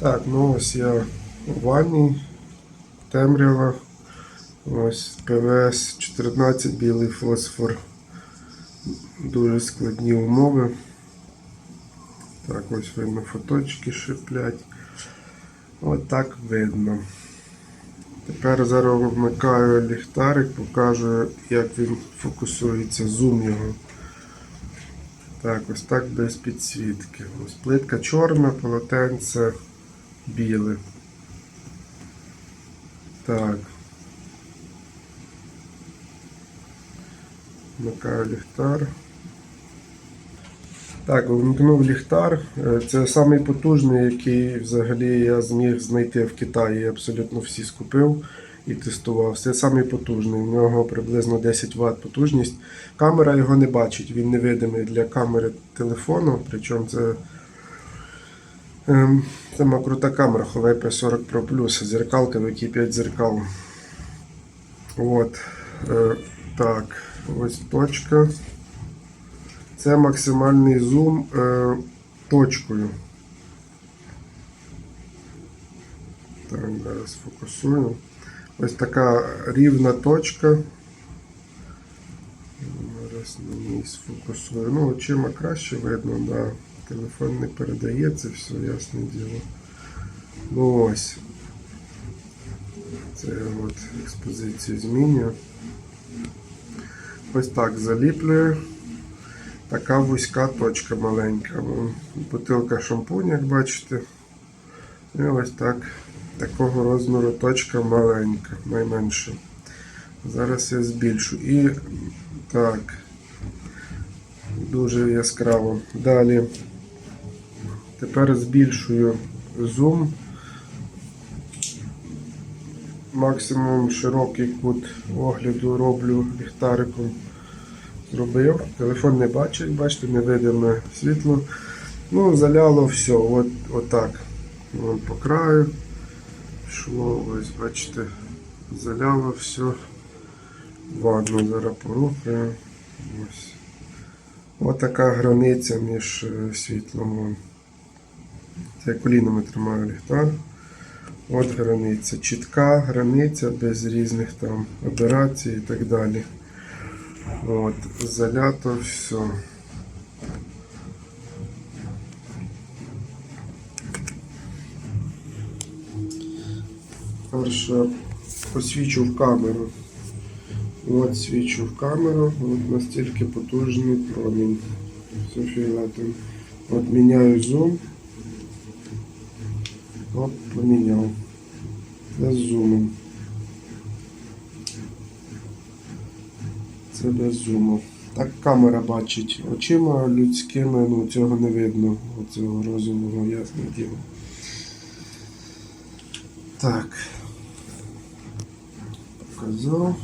Так, ну ось я у ванні, темрява. Ось ПВС 14, білий фосфор. Дуже складні умови. Так, ось видно фоточки шиплять. От так видно. Тепер зараз вмикаю ліхтарик, покажу, як він фокусується, зум його. Так, ось так без підсвітки. Ось плитка чорна, полотенце біле. Так. Вмикаю ліхтар. Так, вимкнув ліхтар. Е, Це самий потужний, який взагалі я зміг знайти в Китаї. Абсолютно всі скупив і тестував. Це самий потужний. У нього приблизно 10 Вт потужність. Камера його не бачить, він невидимий для камери телефону. Причому це сама крута камера Huawei P40 Pro Plus. Зеркалка, в якій 5 зеркал. От. Е, так, ось точка. Це максимальний зум е, точкою. Так, зараз фокусую. Ось така рівна точка. Зараз на ній сфокусую. Ну, очима краще видно, да. Телефон не передає це все, ясне діло. Ну ось. Це от експозицію змінюю. Ось так заліплюю. Така вузька точка маленька. Бутилка шампунь, як бачите. І ось так. Такого розміру точка маленька, найменша. Зараз я збільшу. І так. Дуже яскраво. Далі. Тепер збільшую зум. Максимум широкий кут огляду роблю ліхтариком зробив. Телефон не бачить, бачите, невидиме світло. Ну, заляло все. От, отак. Вон по краю. Йшло, ось, бачите, заляло все. Ванну зараз порухаю. Ось. Отака границя між е, світлом. Я колінами тримаю ліхтар. От границя. Чітка границя без різних там операцій і так далі. От, залято все. Перше посвічу в камеру. От свічу в камеру, от настільки потужний промінь. Все фіолетовим. От міняю зум. Оп, поміняв. Це з зумом. Це без зуму. Так камера бачить очима людськими, ну цього не видно, оцього розового ясне діло. Так. Показав.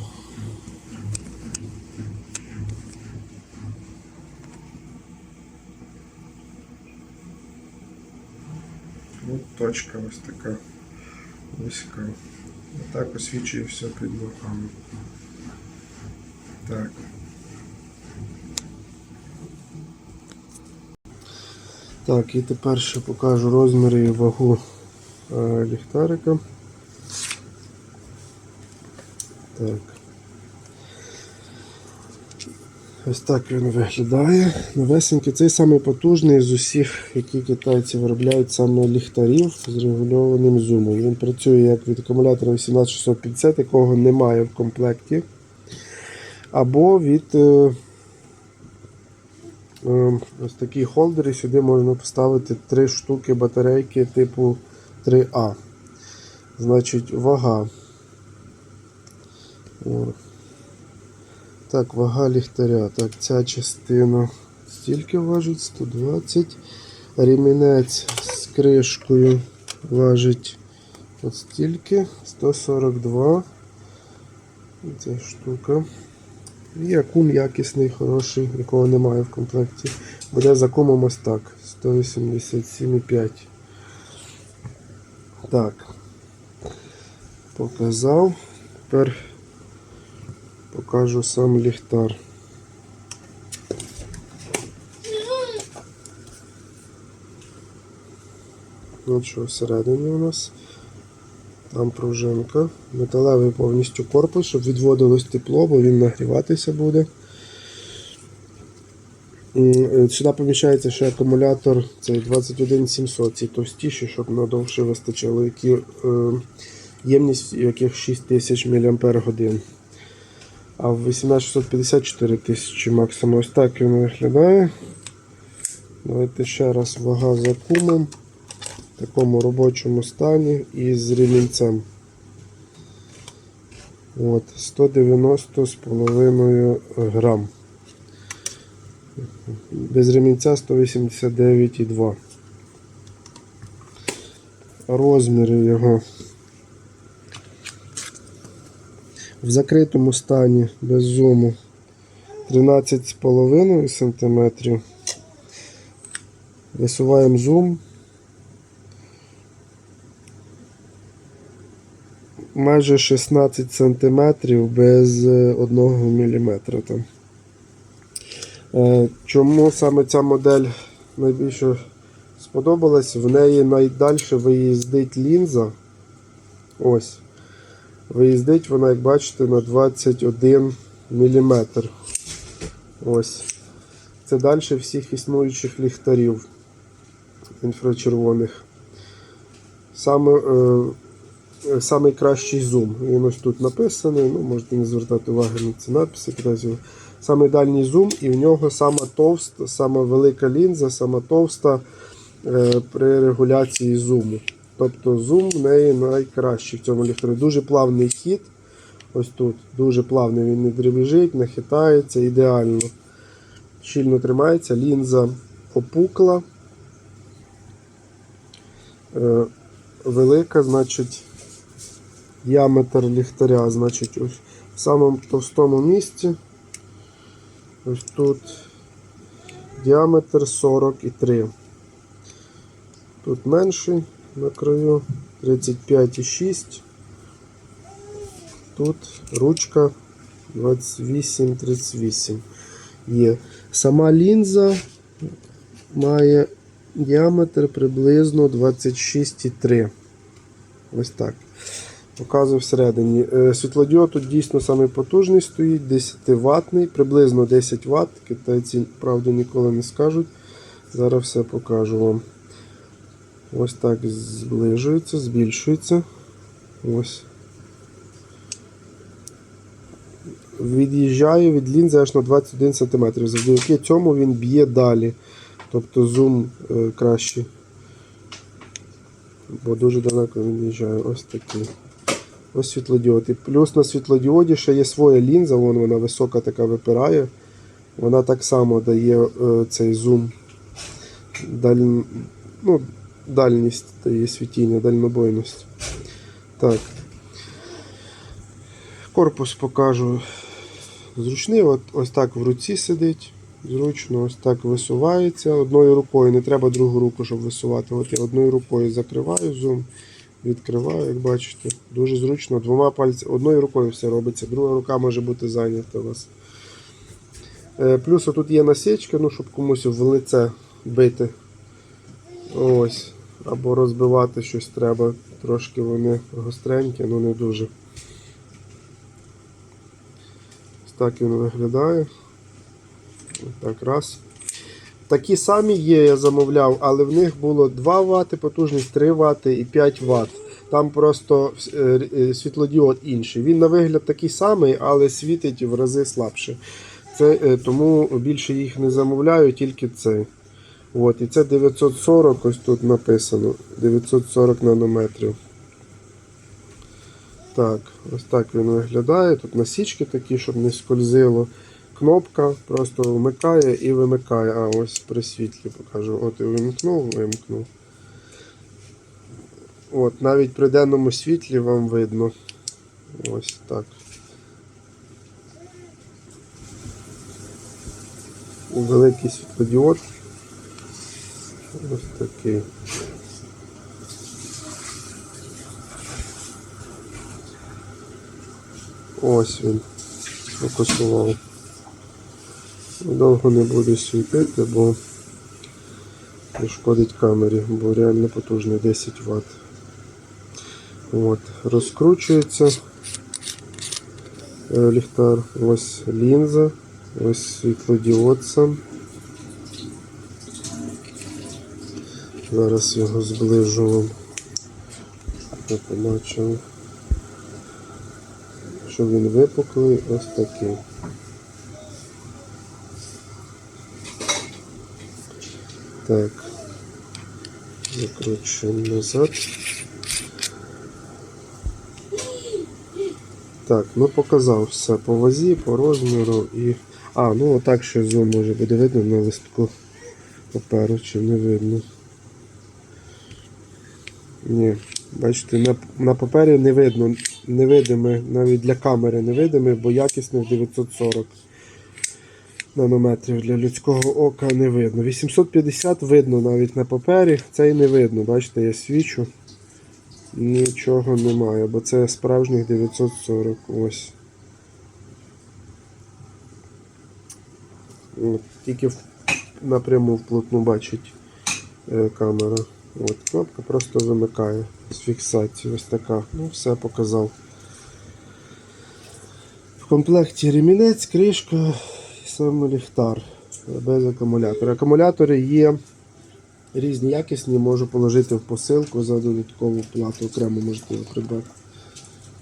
От точка ось така вузька. Отак освічує все під ногами. Так. Так, і тепер ще покажу розміри і вагу е, ліхтарика. Так. Ось так він виглядає. Новесенький. Цей самий потужний з усіх, які китайці виробляють саме ліхтарів з регульованим зумом. Він працює як від акумулятора 18650, якого немає в комплекті або від е, е, ось такі холдери. Сюди можна поставити три штуки батарейки типу 3А. Значить, вага. Так, вага ліхтаря. Так, ця частина стільки важить 120. Ремінець з кришкою важить от стільки 142. Ця штука. І акум якісний, хороший, якого немає в комплекті. Буде за акумом ось так. 187,5. Так. Показав. Тепер покажу сам ліхтар. От що всередині у нас. Там пружинка. Металевий повністю корпус, щоб відводилось тепло, бо він нагріватися буде. Е, Сюди поміщається ще акумулятор цей 21700, ці товстіші, щоб надовше вистачило, які, е, ємність яких 6000 мАч. А в 18650 4000 максимум. Ось так він виглядає. Давайте ще раз вага за кумом в такому робочому стані і з ремінцем. От, 190 з половиною грам. Без ремінця 189,2. Розміри його в закритому стані без зуму 13,5 см. Висуваємо зум. Майже 16 см без 1 мм. Там. Е, Чому саме ця модель найбільше сподобалась? В неї найдальше виїздить лінза. Ось. Виїздить вона, як бачите, на 21 мм. Ось. Це далі всіх існуючих ліхтарів інфрачервоних. Саме, е, самий кращий зум. Він ось тут написаний, ну, можете не звертати уваги на ці надписи. якраз. Самий дальній зум, і в нього сама товста, сама велика лінза, сама товста е, при регуляції зуму. Тобто зум в неї найкращий в цьому ліхтарі. Дуже плавний хід. Ось тут. Дуже плавний, він не дребіжить, не хитається, ідеально. Щільно тримається, лінза опукла. Е, велика, значить, діаметр ліхтаря, значить, ось в самому товстому місці. Ось тут діаметр 43. Тут менший на краю 35,6. Тут ручка 28-38 є. Сама лінза має діаметр приблизно 26,3. Ось так. Показую всередині. Е, Світлодіод тут дійсно самий потужний стоїть, 10 ватний, приблизно 10 Вт. Китайці, правда, ніколи не скажуть. Зараз все покажу вам. Ось так зближується, збільшується. Ось. Від'їжджає від лінзи аж на 21 см. Завдяки цьому він б'є далі. Тобто зум е, кращий. Бо дуже далеко він від'їжджає. Ось такий. Ось світлодіод. І плюс на світлодіоді ще є своя лінза, вон вона висока така випирає. Вона так само дає е, цей зум. Даль... Ну, дальність дає світіння, дальнобойність. Так. Корпус покажу. Зручний, от, ось так в руці сидить. Зручно, ось так висувається одною рукою. Не треба другу руку, щоб висувати. От я одною рукою закриваю зум, відкриваю, як бачите. Дуже зручно. Двома пальцями, одною рукою все робиться, друга рука може бути зайнята у вас. Е, Плюс тут є насічка, ну, щоб комусь в лице бити. Ось. Або розбивати щось треба. Трошки вони гостренькі, ну не дуже. Ось так він виглядає. Ось Так, раз. Такі самі є, я замовляв, але в них було 2 Вт, потужність 3 Вт і 5 Вт. Там просто е, е, світлодіод інший. Він на вигляд такий самий, але світить в рази слабше. Це, е, тому більше їх не замовляю, тільки цей. От, і це 940, ось тут написано. 940 нанометрів. Так, ось так він виглядає. Тут насічки такі, щоб не скользило. Кнопка просто вмикає і вимикає. А, ось при світлі покажу. От і вимкнув, вимкнув. От, навіть при денному світлі вам видно. Ось так. Великий світлодіод. Ось такий. Ось він фокусував. Довго не буду світити, бо шкодить камері, бо реально потужний 10 Вт. От, розкручується е, ліхтар. Ось лінза, ось світлодіод сам. Зараз його зближу вам. щоб побачили. Що він випуклий, ось такий. Так. Закручуємо назад. Так, ну показав все по вазі, по розміру і. А, ну отак ще зум може буде видно на листку паперу, чи не видно. Ні, бачите, на, на папері не видно, невидиме, навіть для камери невидиме, бо якісних 940 нанометрів для людського ока не видно. 850 видно навіть на папері, цей не видно. Бачите, я свічу. Нічого немає, бо це справжніх 940. Ось. Тільки напряму вплотну бачить е, камера. От, кнопка просто вимикає з фіксації. Ось така. Ну, все показав. В комплекті ремінець, кришка і сам ліхтар без акумулятора. Акумулятори є різні якісні, можу положити в посилку за додаткову плату, окремо можете придбати.